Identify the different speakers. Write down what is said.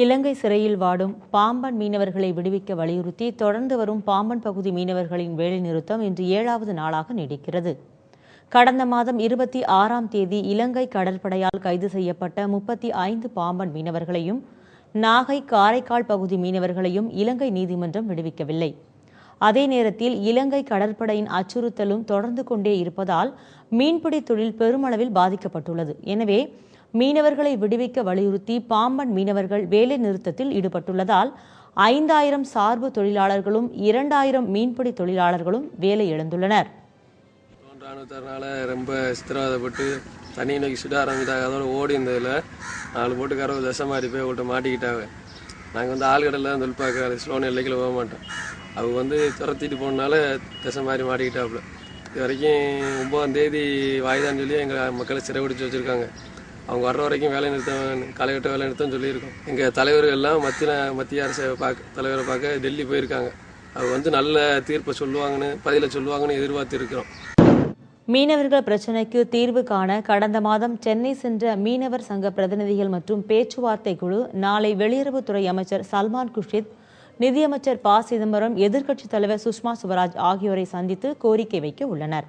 Speaker 1: இலங்கை சிறையில் வாடும் பாம்பன் மீனவர்களை விடுவிக்க வலியுறுத்தி தொடர்ந்து வரும் பாம்பன் பகுதி மீனவர்களின் வேலைநிறுத்தம் இன்று ஏழாவது நாளாக நீடிக்கிறது. கடந்த மாதம் இருபத்தி ஆறாம் தேதி இலங்கை கடற்படையால் கைது செய்யப்பட்ட முப்பத்தி ஐந்து பாம்பன் மீனவர்களையும் நாகை காரைக்கால் பகுதி மீனவர்களையும் இலங்கை நீதிமன்றம் விடுவிக்கவில்லை. அதே நேரத்தில் இலங்கை கடற்படையின் அச்சுறுத்தலும் தொடர்ந்து கொண்டே இருப்பதால் மீன்பிடி தொழில் பெருமளவில் பாதிக்கப்பட்டுள்ளது. எனவே மீனவர்களை விடுவிக்க வலியுறுத்தி பாம்பன் மீனவர்கள் வேலை நிறுத்தத்தில் ஈடுபட்டுள்ளதால் ஐந்தாயிரம் சார்பு தொழிலாளர்களும் இரண்டாயிரம் மீன்பிடி தொழிலாளர்களும் வேலை இழந்துள்ளனர்.
Speaker 2: ராணுவத்தாரனால ரொம்ப சித்திரவதைப்பட்டு தண்ணி நோக்கி சுட ஆரம்பிட்டாங்க அதோட ஓடி இருந்ததில் நாலு போட்டுக்காரங்க தசை மாதிரி போய் அவங்கள்ட்ட மாட்டிக்கிட்டாங்க. நாங்கள் வந்து ஆழ்கடலில் தான் தொழில் பார்க்க ஸ்லோன் எல்லைக்கில் போக மாட்டோம். அவங்க வந்து துரத்திட்டு போனால திசை மாதிரி மாட்டிக்கிட்டாப்புல. இது வரைக்கும் ஒம்பதாம் தேதி வாய்தான்னு சொல்லி எங்கள் மக்களை சிறைபிடிச்சு வச்சுருக்காங்க. அவங்க வர்ற வரைக்கும் வேலை நிறுத்தம் காலைகட்ட வேலை நிறுத்தம் சொல்லியிருக்கோம். எங்கள் தலைவர்கள்லாம் மத்திய மத்திய அரசை பார்க்க தலைவரை பார்க்க டெல்லி போயிருக்காங்க. அவங்க வந்து நல்ல தீர்ப்பை சொல்லுவாங்கன்னு பதிலை சொல்லுவாங்கன்னு எதிர்பார்த்து இருக்கிறோம்
Speaker 1: மீனவர்கள் பிரச்சினைக்கு தீர்வு காண கடந்த மாதம் சென்னை சென்ற மீனவர் சங்க பிரதிநிதிகள் மற்றும் பேச்சுவார்த்தை குழு நாளை வெளியுறவுத்துறை அமைச்சர் சல்மான் குர்ஷித் நிதியமைச்சர் ப சிதம்பரம் எதிர்க்கட்சித் தலைவர் சுஷ்மா சுவராஜ் ஆகியோரை சந்தித்து கோரிக்கை வைக்க உள்ளனர்.